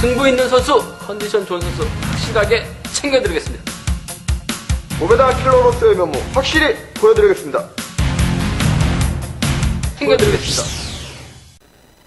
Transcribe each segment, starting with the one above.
승부 있는 선수, 컨디션 좋은 선수 확실하게 챙겨드리겠습니다. 오베다 킬러로서의 면모 확실히 보여드리겠습니다. 챙겨드리겠습니다.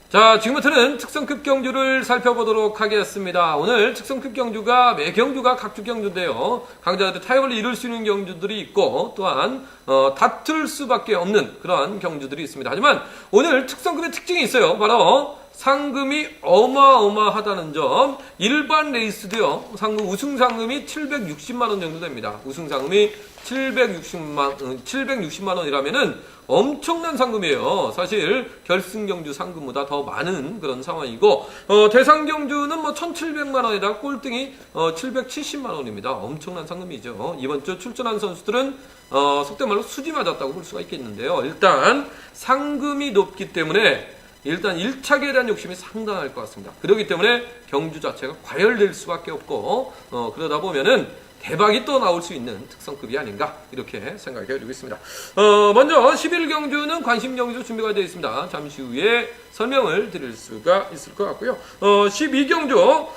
자, 지금부터는 특성급 경주를 살펴보도록 하겠습니다. 오늘 특성급 경주가 매 경주가 각주 경주인데요. 강자들 타협을 이룰 수 있는 경주들이 있고 또한 어, 다툴 수밖에 없는 그런 경주들이 있습니다. 하지만 오늘 특성급의 특징이 있어요. 바로 상금이 어마어마하다는 점. 일반 레이스도요. 상금 우승 상금이 760만 원 정도 됩니다. 우승 상금이 760만 760만 원이라면은 엄청난 상금이에요. 사실 결승 경주 상금보다 더 많은 그런 상황이고 어, 대상 경주는 뭐 1,700만 원에다 꼴등이 어, 770만 원입니다. 엄청난 상금이죠. 이번 주 출전한 선수들은 어, 속된 말로 수지 맞았다고 볼 수가 있겠는데요. 일단 상금이 높기 때문에 일단 1차계에 대한 욕심이 상당할 것 같습니다. 그렇기 때문에 경주 자체가 과열될 수밖에 없고 어, 그러다 보면은 대박이 또 나올 수 있는 특성급이 아닌가 이렇게 생각해 드리고 있습니다. 어, 먼저 11경주는 관심 경주 준비가 되어 있습니다. 잠시 후에 설명을 드릴 수가 있을 것 같고요. 어, 12경주 어,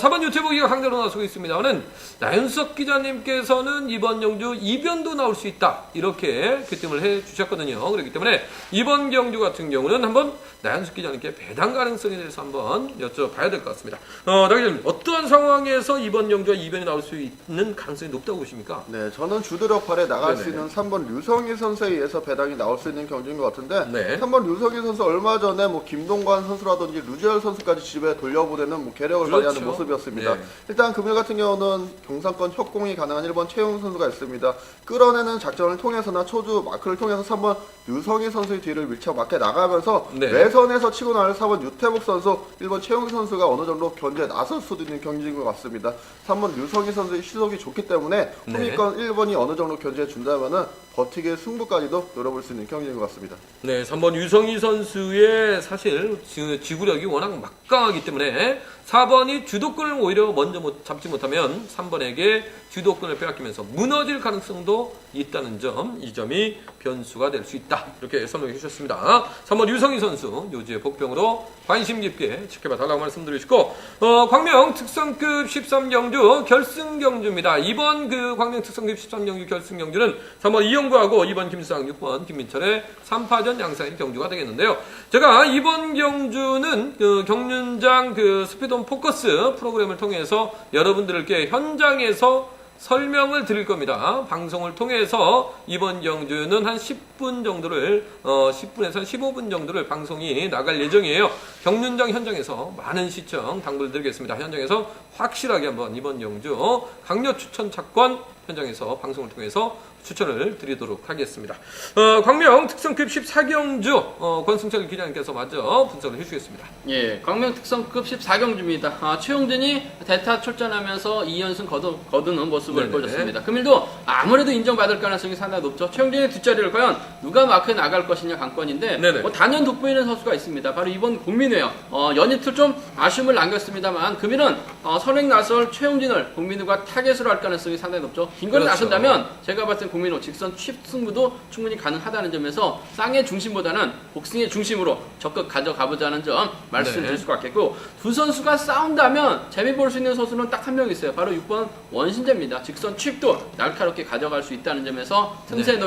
4번 유태보기가 강자로 나서고 있습니다는 나윤석 기자님께서는 이번 경주 이변도 나올 수 있다 이렇게 기뜸을 해 주셨거든요. 그렇기 때문에 이번 경주 같은 경우는 한번 나윤석 기자님께 배당 가능성에 대해서 한번 여쭤봐야 될 것 같습니다. 어, 나 기자님 어떠한 상황에서 이번 경주가 이변이 나올 수 있는 가능성이 높다고 보십니까? 네, 저는 주드력팔에 나갈 수 네네. 있는 3번 류성희 선수에 의해서 배당이 나올 수 있는 경주인 것 같은데 네. 3번 류성희 선수 얼마 전에 뭐 김동관 선수라든지 루지얼 선수까지 집에 돌려보내는 뭐 계력을 그렇죠. 발휘하는 모습이었습니다. 네. 일단 금일 같은 경우는 경상권 협공이 가능한 1번 최용 선수가 있습니다. 끌어내는 작전을 통해서나 초주 마크를 통해서 3번 류성희 선수의 뒤를 밀착 맞게 나가면서 네. 외선에서 치고 나올 4번 유태복 선수, 1번 최용 선수가 어느 정도 견제에 나설 수도 있는 경기인 것 같습니다. 3번 류성희 선수의 시속이 좋기 때문에 네. 후미권 1번이 어느 정도 견제해 준다면은 버티게 승부까지도 노려볼 수 있는 경기인 것 같습니다. 네, 3번 유성희 선수의 사실 지- 지구력이 워낙 막강하기 때문에 4번이 주도권을 오히려 먼저 못 잡지 못하면 3번에게 주도권을 빼앗기면서 무너질 가능성도 있다는 점, 이 점이 변수가 될 수 있다. 이렇게 설명해 주셨습니다. 3번 유성희 선수, 요지의 복병으로 관심 깊게 지켜봐 달라고 말씀드리시고, 어, 광명 특성급 13경주 결승 경주입니다. 이번 그 광명 특성급 13경주 결승 경주는 3번 이영구하고 2번 김수상, 6번 김민철의 3파전 양상의 경주가 되겠는데요. 제가 이번 경주는 그 경륜장 그 스피드온 포커스 프로그램을 통해서 여러분들께 현장에서 설명을 드릴 겁니다. 방송을 통해서 이번 경주는 한 10분 정도를 어 10분에서 한 15분 정도를 방송이 나갈 예정이에요. 경륜장 현장에서 많은 시청 당부드리겠습니다. 현장에서 확실하게 한번 이번 경주 강력 추천 차권 현장에서 방송을 통해서 추천을 드리도록 하겠습니다. 어, 광명 특성급 14경주 어, 권승철 기자님께서 먼저 분석을 해주시겠습니다. 예, 광명 특성급 14경주입니다. 아, 최용진이 대타 출전하면서 2연승 거두, 거두는 모습을 네네. 보여줬습니다. 금일도 아무래도 인정받을 가능성이 상당히 높죠. 최용진의 뒷자리를 과연 누가 마크에 나갈 것이냐 관건인데. 뭐 단연 돋보이는 선수가 있습니다. 바로 이번 국민회요. 어, 연이틀 좀 아쉬움을 남겼습니다만 금일은 어, 선행 나설 최용진을 국민우가 타겟으로 할 가능성이 상당히 높죠. 김건희 그렇죠. 나선다면 제가 봤을 때 국민호 직선 칩 승부도 충분히 가능하다는 점에서 쌍의 중심보다는 복싱의 중심으로 적극 가져가보자는 점 말씀드릴 네. 수가 있겠고 두 선수가 싸운다면 재미 볼 수 있는 선수는 딱 한 명 있어요. 바로 6번 원신재입니다. 직선 칩도 날카롭게 가져갈 수 있다는 점에서 틈새 네.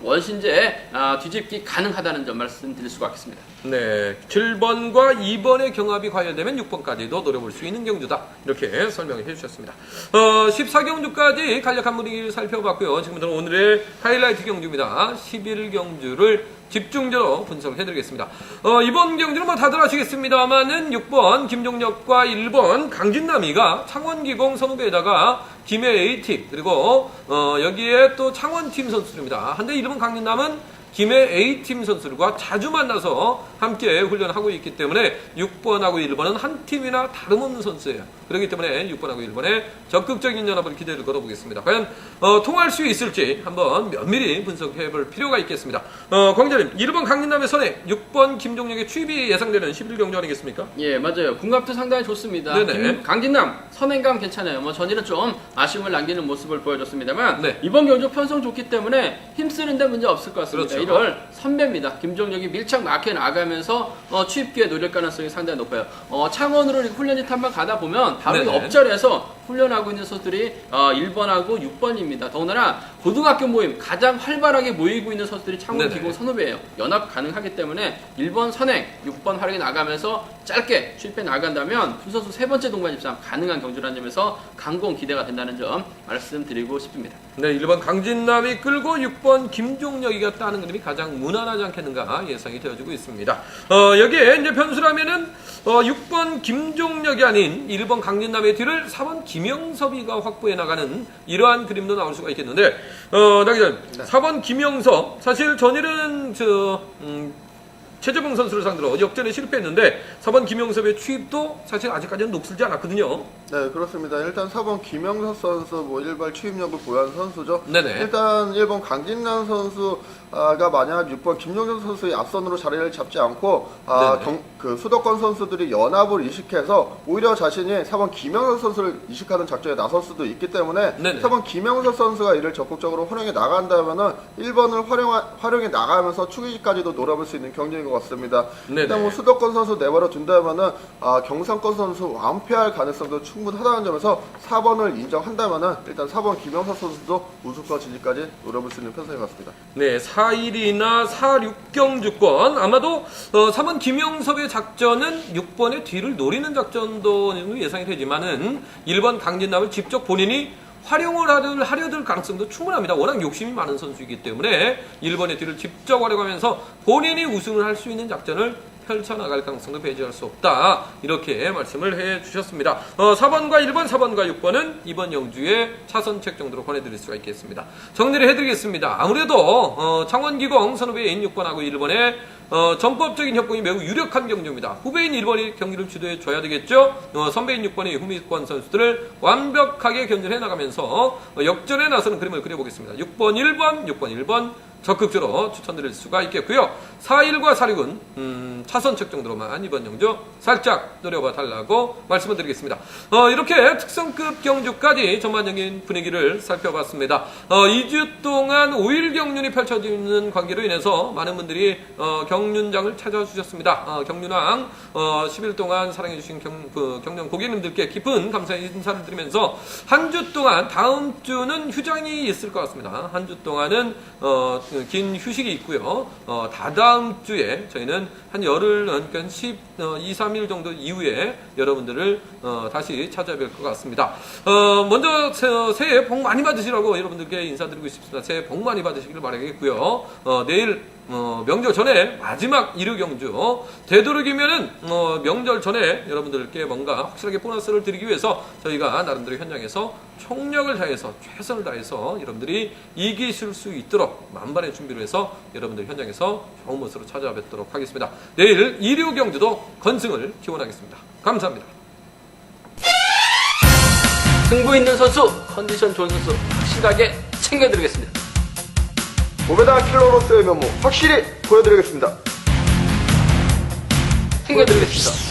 원신재에 아, 뒤집기 가능하다는 점 말씀드릴 수가 있겠습니다. 네, 7번과 2번의 경합이 과열되면 6번까지도 노려볼 수 있는 경주다. 이렇게 설명을 해주셨습니다. 어, 14경주까지 간략한 분위기를 살펴봤고요. 지금부터는 오늘의 하이라이트 경주입니다. 11경주를 집중적으로 분석을 해드리겠습니다. 어, 이번 경주는 뭐 다들 아시겠습니다만은 6번 김종혁과 1번 강진남이가 창원기공 선후배에다가 김해 A팀 그리고 어, 여기에 또 창원팀 선수들입니다. 한데 이름은 강진남은 김해 A팀 선수들과 자주 만나서 함께 훈련하고 있기 때문에 6번하고 1번은 한 팀이나 다름없는 선수예요. 그렇기 때문에 6번하고 1번에 적극적인 연합을 기대를 걸어보겠습니다. 과연 어, 통할 수 있을지 한번 면밀히 분석해 볼 필요가 있겠습니다. 어, 광자님 1번 강민남의 선에 6번 김종혁의 취입이 예상되는 11경주 아니겠습니까? 예, 맞아요. 궁합도 상당히 좋습니다. 네네. 김- 강진남 선행감 괜찮아요. 뭐 전일은 좀 아쉬움을 남기는 모습을 보여줬습니다만 네. 이번 경주 편성 좋기 때문에 힘쓰는데 문제 없을 것 같습니다. 그렇죠. 1월 선배입니다. 김종혁이 밀착 마크에 나가면 가면서 어, 취입기에 노릴 가능성이 상당히 높아요. 어, 창원으로 이렇게 훈련이 한번 가다 보면 바로 이 네네. 업절에서 훈련하고 있는 선수들이 어, 1번하고 6번입니다. 더군다나 고등학교 모임 가장 활발하게 모이고 있는 선수들이 창원 네네. 기공 선후배예요. 연합 가능하기 때문에 1번 선행, 6번 활약에 나가면서 짧게 취입해 나간다면 군선수 세 번째 동반 입상 가능한 경주라는 점에서 강공 기대가 된다는 점 말씀드리고 싶습니다. 네, 1번 강진남이 끌고 6번 김종혁이가 따는 그림이 가장 무난하지 않겠는가 예상이 되어지고 있습니다. 어, 여기에 이제 변수라면은 어, 6번 김종혁이 아닌 1번 강진남의 뒤를 4번 김 영섭이가 확보해 나가는 이러한 그림도 나올 수가 있겠는데, 어, 나기전 4번 김영섭. 사실 전일은 저 음, 최재봉 선수를 상대로 역전에 실패했는데 4번 김영섭의 취입도 사실 아직까지는 녹슬지 않았거든요. 네, 그렇습니다. 일단 4번 김영석 선수 뭐 일발 취임력을 보유한 선수죠. 네네. 일단 1번 강진남 선수가 만약 6번 김종현 선수의 앞선으로 자리를 잡지 않고 아, 네네. 경- 그 수도권 선수들이 연합을 이식해서 오히려 자신이 4번 김영석 선수를 이식하는 작전에 나설 수도 있기 때문에 네네. 4번 김영석 선수가 이를 적극적으로 활용해 나간다면은 1번을 활용 활용해 나가면서 추기까지도 놀아볼 수 있는 경기인 것 같습니다. 네네. 일단 뭐 수도권 선수 내버려 둔다면은 아, 경상권 선수 완패할 가능성도 충분하다는 점에서 4번을 인정한다면은 일단 4번 김영석 선수도 우승권 진입까지 노려볼 수 있는 편성인 것 같습니다. 네, 4일이나 4, 6경 주권 아마도 어, 3번 김영섭의 작전은 6번의 뒤를 노리는 작전도 예상이 되지만은 1번 강진남을 직접 본인이 활용을 하려, 하려들 가능성도 충분합니다. 워낙 욕심이 많은 선수이기 때문에 1번의 뒤를 직접 활용하면서 본인이 우승을 할 수 있는 작전을 펼쳐나갈 가능성도 배제할 수 없다. 이렇게 말씀을 해 주셨습니다. 어, 4번과 1번, 4번과 6번은 이번 영주의 차선책 정도로 권해드릴 수가 있겠습니다. 정리를 해드리겠습니다. 아무래도 어, 창원기공 선후배인 6번하고 1번의 어, 전법적인 협공이 매우 유력한 경주입니다. 후배인 1번이 경기를 주도해 줘야 되겠죠. 어, 선배인 6번의 후미권 선수들을 완벽하게 견제해 나가면서 어, 역전에 나서는 그림을 그려보겠습니다. 6번, 1번, 6번, 1번 적극적으로 추천드릴 수가 있겠고요. 4일과 4륙은 음, 차선책 정도로만 이번 영주 살짝 노려봐 달라고 말씀을 드리겠습니다. 어, 이렇게 특성급 경주까지 전반적인 분위기를 살펴봤습니다. 어, 2주 동안 5일 경륜이 펼쳐지는 관계로 인해서 많은 분들이 어, 경륜장을 찾아주셨습니다. 어, 경륜왕 어, 10일 동안 사랑해주신 경, 그, 경륜 고객님들께 깊은 감사의 인사를 드리면서 한 주 동안 다음 주는 휴장이 있을 것 같습니다. 한 주 동안은 어, 긴 휴식이 있고요. 어, 다다음 주에 저희는 한 열흘, 그러니까 10, 어, 2, 3일 정도 이후에 여러분들을 어, 다시 찾아뵐 것 같습니다. 어, 먼저 새- 새해 복 많이 받으시라고 여러분들께 인사드리고 싶습니다. 새해 복 많이 받으시길 바라겠고요. 어, 내일 어, 명절 전에 마지막 일요 경주 되도록이면은 어, 명절 전에 여러분들께 뭔가 확실하게 보너스를 드리기 위해서 저희가 나름대로 현장에서 총력을 다해서 최선을 다해서 여러분들이 이기실 수 있도록 만반의 준비를 해서 여러분들 현장에서 좋은 모습으로 찾아뵙도록 하겠습니다. 내일 일요 경주도 건승을 기원하겠습니다. 감사합니다. 승부 있는 선수, 컨디션 좋은 선수 확실하게 챙겨드리겠습니다. 모베다 킬러로서의 면모 확실히 보여드리겠습니다. 챙겨드리겠습니다.